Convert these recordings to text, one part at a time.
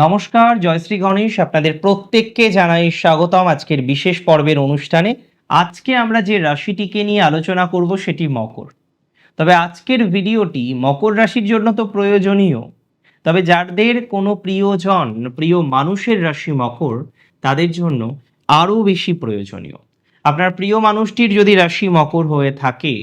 নমস্কার জয়শ্রী গণেশ। আপনাদের প্রত্যেককে জানাই স্বাগতম আজকের বিশেষ পর্বের অনুষ্ঠানে। আজকে আমরা যে রাশিটিকে নিয়ে আলোচনা করব সেটি মকর। তবে আজকের ভিডিওটি মকর রাশির জন্য তো প্রয়োজনীয়। তবে যাদের কোনো প্রিয়জন, প্রিয় মানুষের রাশি মকর, তাদের জন্য আরও বেশি প্রয়োজনীয়। আপনার প্রিয় মানুষটির যদি রাশি মকর হয়ে থাকে,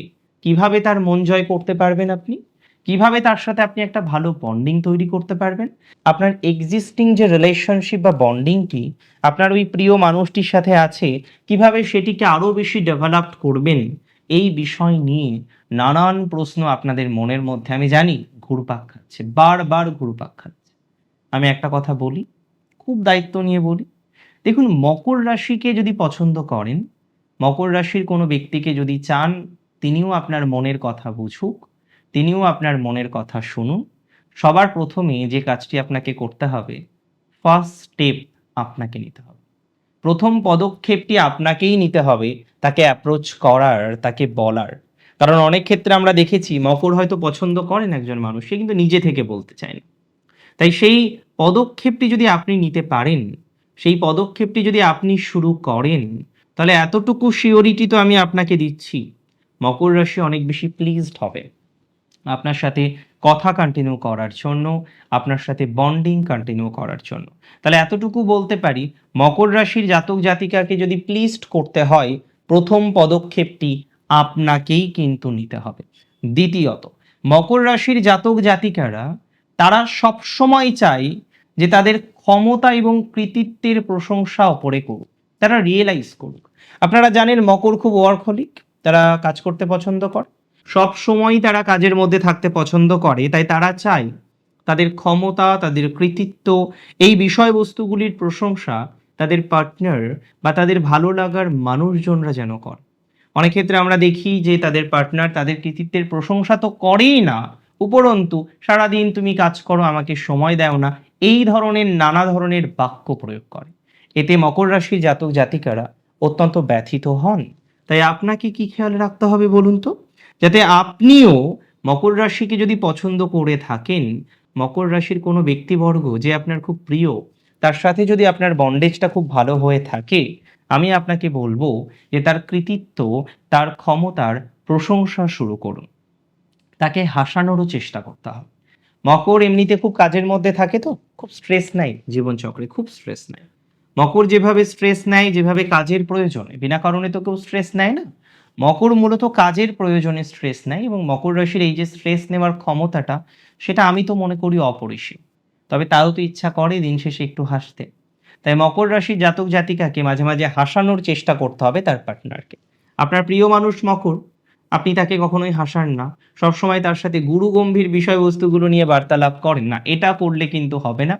কীভাবে তার মন জয় করতে পারবেন আপনি? কীভাবে তার সাথে আপনি একটা ভালো বন্ডিং তৈরি করতে পারবেন? আপনার এক্সিস্টিং যে রিলেশনশিপ বা বন্ডিংটি আপনার ওই প্রিয় মানুষটির সাথে আছে, কীভাবে সেটিকে আরও বেশি ডেভেলপ করবেন? এই বিষয় নিয়ে নানান প্রশ্ন আপনাদের মনের মধ্যে। আমি জানি ঘুরপাক খাচ্ছে, বারবার ঘুরপাক খাচ্ছে। আমি একটা কথা বলি, খুব দায়িত্ব নিয়ে বলি। দেখুন, মকর রাশিকে যদি পছন্দ করেন, মকর রাশির কোনো ব্যক্তিকে যদি চান, তিনিও আপনার মনের কথা বুঝুক। তিনিও আপনার মনের কথা শুনুন। সবার প্রথমে যে কাজটি আপনাকে করতে হবে ফার্স্ট স্টেপ আপনাকে নিতে হবে। প্রথম পদক্ষেপটি আপনাকেই নিতে হবে, তাকে অ্যাপ্রোচ করার, তাকে বলার। কারণ অনেক ক্ষেত্রে আমরা দেখেছি, মকর হয়তো পছন্দ করেন একজন মানুষ, সে কিন্তু নিজে থেকে বলতে চায় না। তাই সেই পদক্ষেপটি যদি আপনি নিতে পারেন, সেই পদক্ষেপটি যদি আপনি শুরু করেন, তাহলে এতটুকু শিওরিটি তো আমি আপনাকে দিচ্ছি। মকর রাশি অনেক বেশি প্লিজড হবে। আপনার সাথে কথা কন্টিনিউ করার জন্য, আপনার সাথে বন্ডিং কন্টিনিউ করার জন্য। তাহলে এতটুকু বলতে পারি, মকর রাশির জাতক জাতিকাকে যদি প্লিজড করতে হয়, প্রথম পদক্ষেপটি আপনাকেই কিন্তু নিতে হবে। দ্বিতীয়ত, মকর রাশির জাতক জাতিকারা, তারা সবসময় চায় যে তাদের ক্ষমতা এবং কৃতিত্বের প্রশংসা অপরে করুক, তারা রিয়েলাইজ করুক। আপনারা জানেন মকর খুব ওয়ার্কহলিক তারা কাজ করতে পছন্দ করে। সব সময় তারা কাজের মধ্যে থাকতে পছন্দ করে, তাই তারা চায় তাদের ক্ষমতা, তাদের কৃতিত্ব, এই বিষয়বস্তুগুলির প্রশংসা তাদের পার্টনার বা তাদের ভালো লাগার মানুষজনরা যেন করে। অনেক ক্ষেত্রে আমরা দেখি যে তাদের পার্টনার তাদের কৃতিত্বের প্রশংসা তো করেই না, উপরন্তু সারাদিন তুমি কাজ করো, আমাকে সময় দাও না, এই ধরনের নানা ধরনের বাক্য প্রয়োগ করে। এতে মকর রাশির জাতক জাতিকারা অত্যন্ত ব্যথিত হন। তাই আপনাকে কি খেয়াল রাখতে হবে বলুন তো? যাতে আপনিও মকর রাশিকে যদি পছন্দ করে থাকেন, মকর রাশির কোনো ব্যক্তিবর্গ যে আপনার খুব প্রিয়, তার সাথে যদি আপনার বন্ডেজটা খুব ভালো হয়ে থাকে, আমি আপনাকে বলব যে তার কৃতিত্ব, তার ক্ষমতার প্রশংসা শুরু করুন। তাকে হাসানোরও চেষ্টা করতে হবে। মকর এমনিতে খুব কাজের মধ্যে থাকে তো, খুব স্ট্রেস নেয় জীবনচক্রে, খুব স্ট্রেস নেয়। মকর যেভাবে স্ট্রেস নেয়, যেভাবে কাজের প্রয়োজনে, বিনা কারণে তো কেউ স্ট্রেস নেয় না। মকর মূলত কাজের প্রয়োজনে স্ট্রেস নেয় এবং মকর রাশির এই যে স্ট্রেস নেওয়ার ক্ষমতাটা, সেটা আমি তো মনে করি অপরিসীম। তবে তাও তো ইচ্ছা করে দিন শেষে একটু হাসতে। তাই মকর রাশির জাতক জাতিকাকে মাঝে মাঝে হাসানোর চেষ্টা করতে হবে তার পার্টনারকে আপনার প্রিয় মানুষ মকর, আপনি তাকে কখনোই হাসান না। সবসময় তার সাথে গুরু গম্ভীর বিষয়বস্তুগুলো নিয়ে বার্তালাপ করেন না। এটা করলে কিন্তু হবে না।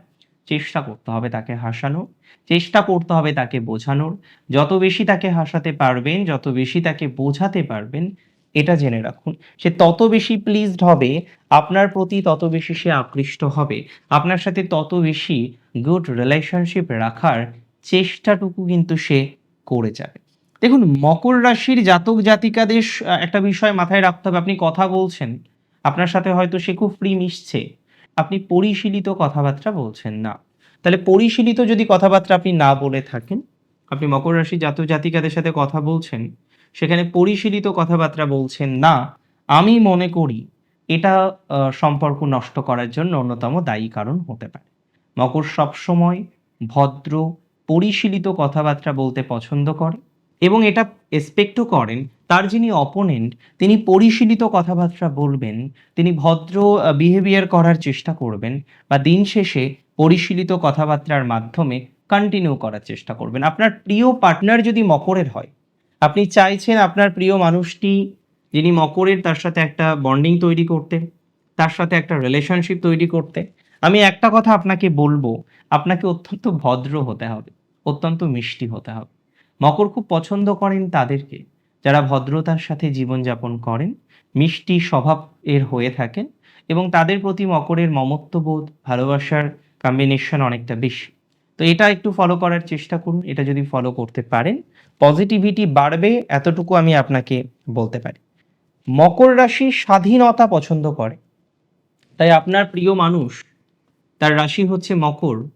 চেষ্টা করতে হবে তাকে হাসানোর, চেষ্টা করতে হবে তাকে বোঝানোর। যত বেশি তাকে হাসাতে পারবেন, যত বেশি তাকে বোঝাতে পারবেন, এটা জেনে রাখুন। সে তত বেশি প্লিজড হবে, আপনার প্রতি তত বেশি সে আকৃষ্ট হবে। আপনার সাথে তত বেশি গুড রিলেশনশিপ রাখার চেষ্টাটুকু কিন্তু সে করে যাবে। দেখুন, মকর রাশির জাতক জাতিকাদের একটা বিষয় মাথায় রাখতে হবে। আপনি কথা বলছেন, আপনার সাথে হয়তো সে খুব ফ্রি মিশছে। আপনি পরিশীলিত কথাবার্তা বলছেন, না। তাহলে পরিশীলিত যদি কথাবার্তা আপনি না বলে থাকেন, আপনি মকর রাশি জাতক জাতিকাদের সাথে কথা বলছেন, সেখানে পরিশীলিত কথাবার্তা বলছেন, না, আমি মনে করি এটা সম্পর্ক নষ্ট করার জন্য অন্যতম দায়ী কারণ হতে পারে। মকর সবসময় ভদ্র, পরিশীলিত কথাবার্তা বলতে পছন্দ করে। এবং এটা এক্সপেক্টও করেন, তার যিনি অপোনেন্ট তিনি পরিশীলিত কথাবার্তা বলবেন, তিনি ভদ্র বিহেভিয়ার করার চেষ্টা করবেন বা দিন শেষে পরিশীলিত কথাবার্তার মাধ্যমে কন্টিনিউ করার চেষ্টা করবেন। আপনার প্রিয় পার্টনার যদি মকরের হয়, আপনি চাইছেন আপনার প্রিয় মানুষটি যিনি মকরের, তার সাথে একটা বন্ডিং তৈরি করতে, তার সাথে একটা রিলেশনশিপ তৈরি করতে, আমি একটা কথা আপনাকে বলব, আপনাকে অত্যন্ত ভদ্র হতে হবে, অত্যন্ত মিষ্টি হতে হবে। মকর খুব পছন্দ করেন তাদেরকে। যারা ভদ্রতার সাথে জীবনযাপন করেন, মিষ্টি স্বভাব এর হয়ে থাকেন এবং তাদের প্রতি মকরের মমত্ববোধ, ভালোবাসার কম্বিনেশন অনেকটা বেশি। তো এটা একটু ফলো করার চেষ্টা করুন, এটা যদি ফলো করতে পারেন পজিটিভিটি বাড়বে এতটুকু আমি আপনাকে বলতে পারি। মকর রাশি স্বাধীনতা পছন্দ করে। তাই আপনার প্রিয় মানুষ, তার রাশি হচ্ছে মকর।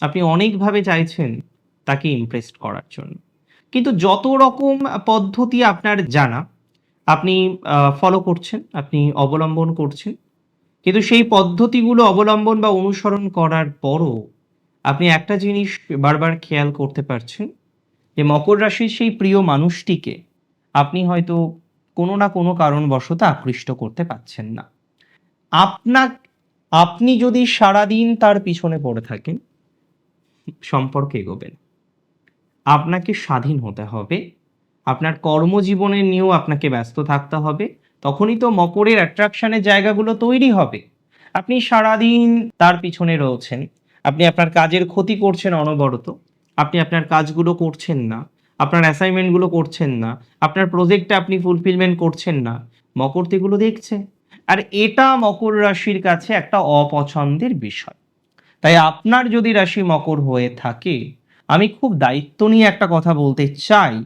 আপনি অনেকভাবে চাইছেন তাকে ইমপ্রেসড করার জন্য। কিন্তু যত রকম পদ্ধতি আপনার জানা, আপনি ফলো করছেন, আপনি অবলম্বন করছেন, কিন্তু সেই পদ্ধতিগুলো অবলম্বন বা অনুসরণ করার পরও আপনি একটা জিনিস বারবার খেয়াল করতে পারছেন যে মকর রাশির সেই প্রিয় মানুষটিকে আপনি হয়তো কোনো না কোনো কারণবশত আকৃষ্ট করতে পারছেন না। আপনার আপনি যদি সারাদিন তার পিছনে পড়ে থাকেন, সম্পর্কে এগোবেন। আপনাকে স্বাধীন হতে হবে। আপনার কর্মজীবনে নিয়েও আপনাকে ব্যস্ত থাকতে হবে। তখনই তো মকরের অ্যাট্রাকশনের জায়গাগুলো তৈরি হবে। আপনি সারাদিন তার পিছনে রয়েছেন। আপনি আপনার কাজের ক্ষতি করছেন অনবরত। আপনি আপনার কাজগুলো করছেন না। আপনার অ্যাসাইনমেন্টগুলো করছেন না। আপনার প্রজেক্টটা আপনি ফুলফিলমেন্ট করছেন না। মকর তো দেখছে। আর এটা মকর রাশির কাছে একটা অপছন্দের বিষয়। তাই আপনার যদি রাশি মকর হয়ে থাকে আমি খুব দায়িত্ব নিয়ে একটা কথা বলতে চাই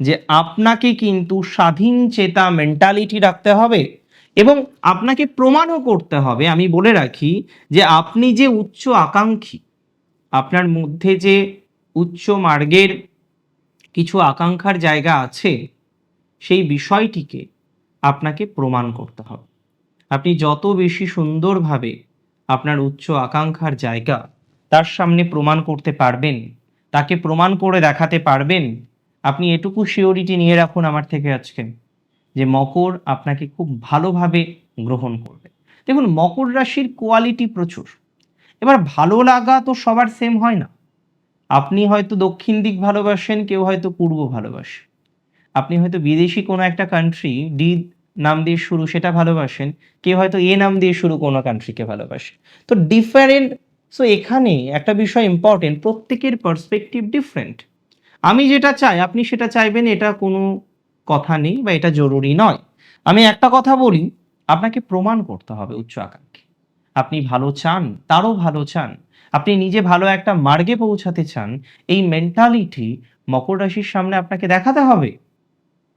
যে আপনাকে কিন্তু স্বাধীন চেতা মেন্টালিটি রাখতে হবে এবং আপনাকে প্রমাণও করতে হবে। আমি বলে রাখি যে আপনি যে উচ্চ আকাঙ্ক্ষী, আপনার মধ্যে যে উচ্চ মার্গের কিছু আকাঙ্ক্ষার জায়গা আছে, সেই বিষয়টিকে আপনাকে প্রমাণ করতে হবে। আপনি যত বেশি সুন্দরভাবে আপনার উচ্চ আকাঙ্ক্ষার জায়গা তার সামনে প্রমাণ করতে পারবেন তাকে প্রমাণ করে দেখাতে পারবেন? আপনি এটুকু শিওরিটি নিয়ে রাখুন আমার থেকে আজকে, যে মকর আপনাকে খুব ভালোভাবে গ্রহণ করবে। দেখুন, মকর রাশির কোয়ালিটি প্রচুর। এবার ভালো লাগা তো সবার সেম হয় না। আপনি হয়তো দক্ষিণ দিক ভালোবাসেন, কেউ হয়তো পূর্ব ভালোবাসে। আপনি হয়তো বিদেশি কোনো একটা কান্ট্রি ডি নাম দিয়ে শুরু সেটা ভালোবাসেন, কেউ হয়তো এ নাম দিয়ে শুরু কোনো কান্ট্রিকে ভালোবাসে। তো ডিফারেন্ট সো এখানে একটা বিষয় ইম্পর্টেন্ট প্রত্যেকের পার্সপেক্টিভ ডিফারেন্ট আমি যেটা চাই, আপনি সেটা চাইবেন, এটা কোনো কথা নেই বা এটা জরুরি নয়। আমি একটা কথা বলি, আপনাকে প্রমাণ করতে হবে উচ্চ আকাঙ্ক্ষী। আপনি ভালো চান, তারও ভালো চান। আপনি নিজে ভালো একটা মার্গে পৌঁছাতে চান, এই মেন্টালিটি মকর রাশির সামনে আপনাকে দেখাতে হবে।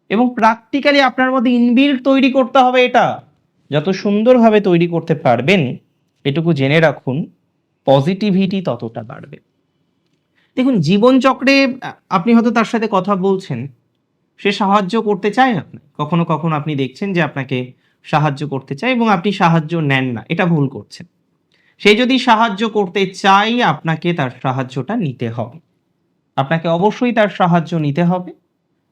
এবং প্র্যাকটিক্যালি আপনার মধ্যে ইনবিল্ড তৈরি করতে হবে এটা। যত সুন্দরভাবে তৈরি করতে পারবেন, এটুকু জেনে রাখুন পজিটিভিটি ততটা বাড়বে। দেখুন, জীবনচক্রে, আপনি হয়তো তার সাথে কথা বলছেন, সে সাহায্য করতে চায় আপনি। কখনো কখনো আপনি দেখছেন যে আপনাকে সাহায্য করতে চায় এবং আপনি সাহায্য নেন না, এটা ভুল করছেন। সে যদি সাহায্য করতে চায়, আপনাকে তার সাহায্যটা নিতে হবে। আপনাকে অবশ্যই তার সাহায্য নিতে হবে।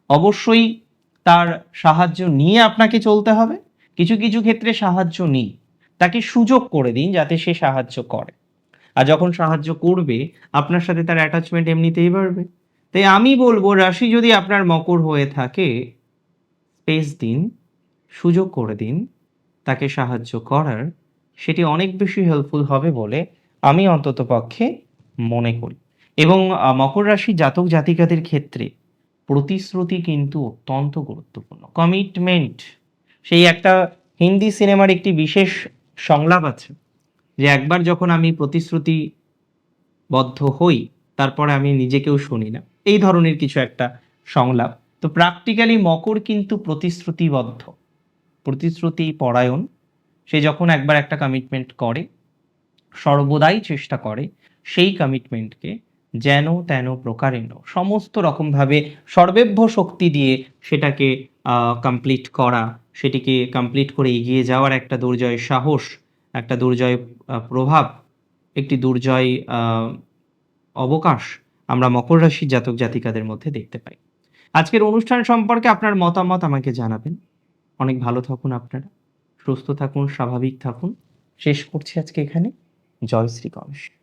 অবশ্যই তার সাহায্য নিয়ে আপনাকে চলতে হবে। কিছু কিছু ক্ষেত্রে সাহায্য নিই। তাকে সুযোগ করে দিন যাতে সে সাহায্য করে। আর যখন সাহায্য করবে, আপনার সাথে তার অ্যাটাচমেন্ট এমনিতেই বাড়বে। তাই আমি বলব, রাশি যদি আপনার মকর হয়ে থাকে স্পেস দিন, সুযোগ করে দিন, তাকে সাহায্য করার। সেটি অনেক বেশি হেল্পফুল হবে বলে আমি অন্তত পক্ষে মনে করি। এবং মকর রাশি জাতক জাতিকাদের ক্ষেত্রে প্রতিশ্রুতি কিন্তু অত্যন্ত গুরুত্বপূর্ণ। কমিটমেন্ট সেই একটা হিন্দি সিনেমার একটি বিশেষ সংলাপ আছে। যে একবার যখন আমি প্রতিশ্রুতিবদ্ধ হই, তারপরে আমি নিজেকেও শুনি না। এই ধরনের কিছু একটা সংলাপ। তো প্র্যাকটিক্যালি মকর কিন্তু প্রতিশ্রুতিবদ্ধ। প্রতিশ্রুতি পরায়ণ। সে যখন একবার একটা কমিটমেন্ট করে, সর্বদাই চেষ্টা করে, সেই কমিটমেন্টকে যেন তেন প্রকারেণ সমস্ত রকমভাবে সর্বেভ্য শক্তি দিয়ে সেটাকে কমপ্লিট করা, সেটিকে কমপ্লিট করে এগিয়ে যাওয়ার একটা দুর্জয় সাহস একটা দুর্জয় প্রভাব, একটি দুর্জয় অবকাশ আমরা মকর রাশির জাতক জাতিকাদের মধ্যে দেখতে পাই। আজকের অনুষ্ঠান সম্পর্কে আপনার মতামত আমাকে জানাবেন। অনেক ভালো থাকুন আপনারা। সুস্থ থাকুন, স্বাভাবিক থাকুন। শেষ করছি আজকে এখানে। জয় শ্রী গণেশ।